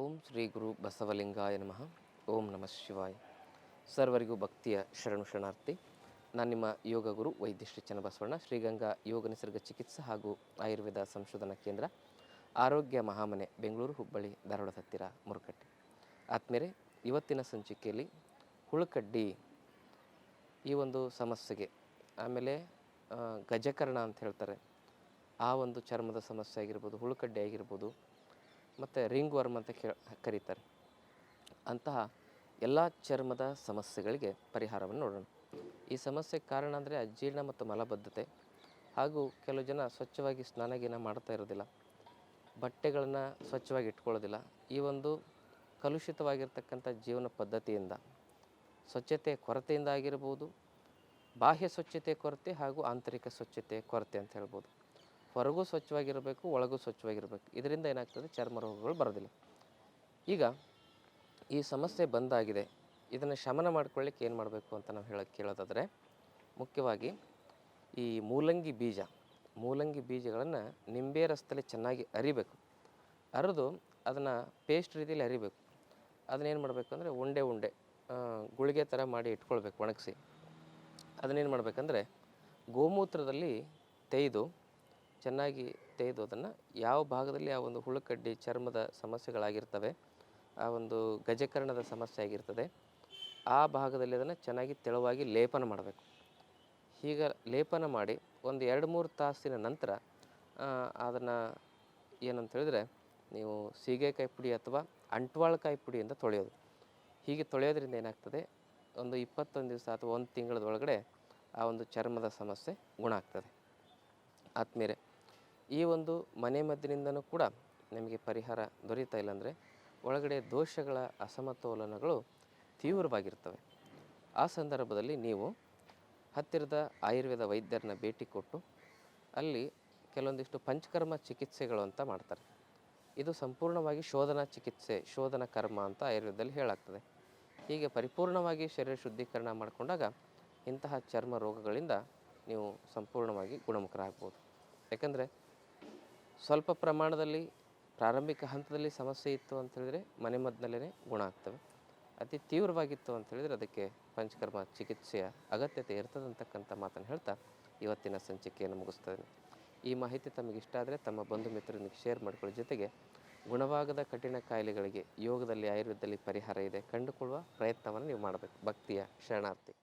ಓಂ ಶ್ರೀ ಗುರು ಬಸವಲಿಂಗಾಯ ನಮಃ. ಓಂ ನಮಃ ಶಿವಾಯ. ಸರ್ವರಿಗೂ ಭಕ್ತಿಯ ಶರಣು ಶರಣಾರ್ಥಿ. ನಾನು ನಿಮ್ಮ ಯೋಗ ಗುರು ವೈದ್ಯ ಶ್ರೀ ಚನ್ನಬಸವಣ್ಣ, ಶ್ರೀಗಂಗಾ ಯೋಗ ನಿಸರ್ಗ ಚಿಕಿತ್ಸಾ ಹಾಗೂ ಆಯುರ್ವೇದ ಸಂಶೋಧನಾ ಕೇಂದ್ರ, ಆರೋಗ್ಯ ಮಹಾಮನೆ, ಬೆಂಗಳೂರು, ಹುಬ್ಬಳ್ಳಿ ಧಾರವಾಡದ ಹತ್ತಿರ ಮುರುಕಟ್ಟೆ ಆದ್ಮೇಲೆ ಇವತ್ತಿನ ಸಂಚಿಕೆಯಲ್ಲಿ ಹುಳುಕಡ್ಡಿ ಈ ಒಂದು ಸಮಸ್ಯೆಗೆ, ಆಮೇಲೆ ಗಜಕರ್ಣ ಅಂತ ಹೇಳ್ತಾರೆ. ಆ ಒಂದು ಚರ್ಮದ ಸಮಸ್ಯೆ ಆಗಿರ್ಬೋದು, ಹುಳುಕಡ್ಡಿ ಆಗಿರ್ಬೋದು ಮತ್ತು ರಿಂಗ್ ವರ್ಮ್ ಅಂತ ಕರೀತಾರೆ. ಅಂತಹ ಎಲ್ಲ ಚರ್ಮದ ಸಮಸ್ಯೆಗಳಿಗೆ ಪರಿಹಾರವನ್ನು ನೋಡೋಣ. ಈ ಸಮಸ್ಯೆಗೆ ಕಾರಣ ಅಂದರೆ ಅಜೀರ್ಣ ಮತ್ತು ಮಲಬದ್ಧತೆ ಹಾಗೂ ಕೆಲವು ಜನ ಸ್ವಚ್ಛವಾಗಿ ಸ್ನಾನಗೀನ ಮಾಡ್ತಾ ಇರೋದಿಲ್ಲ. ಬಟ್ಟೆಗಳನ್ನು ಸ್ವಚ್ಛವಾಗಿ ಇಟ್ಕೊಳ್ಳೋದಿಲ್ಲ. ಈ ಒಂದು ಕಲುಷಿತವಾಗಿರ್ತಕ್ಕಂಥ ಜೀವನ ಪದ್ಧತಿಯಿಂದ, ಸ್ವಚ್ಛತೆ ಕೊರತೆಯಿಂದ ಆಗಿರ್ಬೋದು, ಬಾಹ್ಯ ಸ್ವಚ್ಛತೆ ಕೊರತೆ ಹಾಗೂ ಆಂತರಿಕ ಸ್ವಚ್ಛತೆ ಕೊರತೆ ಅಂತ ಹೇಳ್ಬೋದು. ಹೊರಗೂ ಸ್ವಚ್ಛವಾಗಿರಬೇಕು, ಒಳಗೂ ಸ್ವಚ್ಛವಾಗಿರಬೇಕು. ಇದರಿಂದ ಏನಾಗ್ತದೆ? ಚರ್ಮ ರೋಗಗಳು ಬರೋದಿಲ್ಲ. ಈಗ ಈ ಸಮಸ್ಯೆ ಬಂದಾಗಿದೆ. ಇದನ್ನು ಶಮನ ಮಾಡ್ಕೊಳ್ಳಿಕ್ಕೆ ಏನು ಮಾಡಬೇಕು ಅಂತ ನಾವು ಹೇಳೋಕ್ಕೆ ಕೇಳೋದಾದರೆ, ಮುಖ್ಯವಾಗಿ ಈ ಮೂಲಂಗಿ ಬೀಜ, ಮೂಲಂಗಿ ಬೀಜಗಳನ್ನು ನಿಂಬೆ ರಸದಲ್ಲಿ ಚೆನ್ನಾಗಿ ಅರಿಬೇಕು. ಅರೆದು ಅದನ್ನು ಪೇಸ್ಟ್ ರೀತಿಯಲ್ಲಿ ಅರಿಬೇಕು. ಅದನ್ನೇನು ಮಾಡಬೇಕು ಅಂದರೆ ಉಂಡೆ ಉಂಡೆ ಗುಳಿಗೆ ಥರ ಮಾಡಿ ಇಟ್ಕೊಳ್ಬೇಕು, ಒಣಗಿಸಿ. ಅದನ್ನೇನು ಮಾಡಬೇಕಂದ್ರೆ ಗೋಮೂತ್ರದಲ್ಲಿ ತೆಗೆದು ಚೆನ್ನಾಗಿ ತೆಗೆದು ಅದನ್ನು ಯಾವ ಭಾಗದಲ್ಲಿ ಆ ಒಂದು ಹುಳುಕಡ್ಡಿ ಚರ್ಮದ ಸಮಸ್ಯೆಗಳಾಗಿರ್ತವೆ, ಆ ಒಂದು ಗಜಕರ್ಣದ ಸಮಸ್ಯೆ ಆಗಿರ್ತದೆ, ಆ ಭಾಗದಲ್ಲಿ ಅದನ್ನು ಚೆನ್ನಾಗಿ ತೆಳುವಾಗಿ ಲೇಪನ ಮಾಡಬೇಕು. ಹೀಗೆ ಲೇಪನ ಮಾಡಿ ಒಂದು ಎರಡು ಮೂರು ತಾಸಿನ ನಂತರ ಅದನ್ನು ಏನಂತ ಹೇಳಿದರೆ ನೀವು ಸೀಗೆಕಾಯಿ ಪುಡಿ ಅಥವಾ ಅಂಟ್ವಾಳಕಾಯಿ ಪುಡಿಯಿಂದ ತೊಳೆಯೋದು. ಹೀಗೆ ತೊಳೆಯೋದ್ರಿಂದ ಏನಾಗ್ತದೆ, ಒಂದು ಇಪ್ಪತ್ತೊಂದು ದಿವಸ ಅಥವಾ ಒಂದು ತಿಂಗಳದೊಳಗಡೆ ಆ ಒಂದು ಚರ್ಮದ ಸಮಸ್ಯೆ ಗುಣ ಆಗ್ತದೆ. ಆದ್ಮೇಲೆ ಈ ಒಂದು ಮನೆ ಮದ್ದಿನಿಂದನೂ ಕೂಡ ನಿಮಗೆ ಪರಿಹಾರ ದೊರೀತಾ ಇಲ್ಲಾಂದರೆ ಒಳಗಡೆ ದೋಷಗಳ ಅಸಮತೋಲನಗಳು ತೀವ್ರವಾಗಿರ್ತವೆ. ಆ ಸಂದರ್ಭದಲ್ಲಿ ನೀವು ಹತ್ತಿರದ ಆಯುರ್ವೇದ ವೈದ್ಯರನ್ನ ಭೇಟಿ ಕೊಟ್ಟು ಅಲ್ಲಿ ಕೆಲವೊಂದಿಷ್ಟು ಪಂಚಕರ್ಮ ಚಿಕಿತ್ಸೆಗಳು ಅಂತ ಮಾಡ್ತಾರೆ. ಇದು ಸಂಪೂರ್ಣವಾಗಿ ಶೋಧನಾ ಚಿಕಿತ್ಸೆ, ಶೋಧನ ಕರ್ಮ ಅಂತ ಆಯುರ್ವೇದದಲ್ಲಿ ಹೇಳಾಗ್ತದೆ ಹೀಗೆ ಪರಿಪೂರ್ಣವಾಗಿ ಶರೀರ ಶುದ್ಧೀಕರಣ ಮಾಡಿಕೊಂಡಾಗ ಇಂತಹ ಚರ್ಮ ರೋಗಗಳಿಂದ ನೀವು ಸಂಪೂರ್ಣವಾಗಿ ಗುಣಮುಖರಾಗ್ಬೋದು. ಯಾಕಂದರೆ ಸ್ವಲ್ಪ ಪ್ರಮಾಣದಲ್ಲಿ ಪ್ರಾರಂಭಿಕ ಹಂತದಲ್ಲಿ ಸಮಸ್ಯೆ ಇತ್ತು ಅಂತ ಹೇಳಿದ್ರೆ ಮನೆಮದ್ದಿನಲ್ಲೇ ಗುಣ ಆಗ್ತವೆ. ಅತಿ ತೀವ್ರವಾಗಿತ್ತು ಅಂತ ಹೇಳಿದರೆ ಅದಕ್ಕೆ ಪಂಚಕರ್ಮ ಚಿಕಿತ್ಸೆಯ ಅಗತ್ಯತೆ ಇರ್ತದೆ ಅಂತಕ್ಕಂಥ ಮಾತನ್ನು ಹೇಳ್ತಾ ಇವತ್ತಿನ ಸಂಚಿಕೆಯನ್ನು ಮುಗಿಸ್ತೇನೆ. ಈ ಮಾಹಿತಿ ತಮಗೆ ಇಷ್ಟ ಆದರೆ ತಮ್ಮ ಬಂಧು ಮಿತ್ರರೊಂದಿಗೆ ಶೇರ್ ಮಾಡಿಕೊಳ್ಳೋ ಜೊತೆಗೆ ಗುಣವಾಗದ ಕಠಿಣ ಕಾಯಿಲೆಗಳಿಗೆ ಯೋಗದಲ್ಲಿ ಆಯುರ್ವೇದದಲ್ಲಿ ಪರಿಹಾರ ಇದೆ. ಕಂಡುಕೊಳ್ಳುವ ಪ್ರಯತ್ನವನ್ನು ನೀವು ಮಾಡಬೇಕು. ಭಕ್ತಿಯ ಶರಣಾರ್ಥಿ.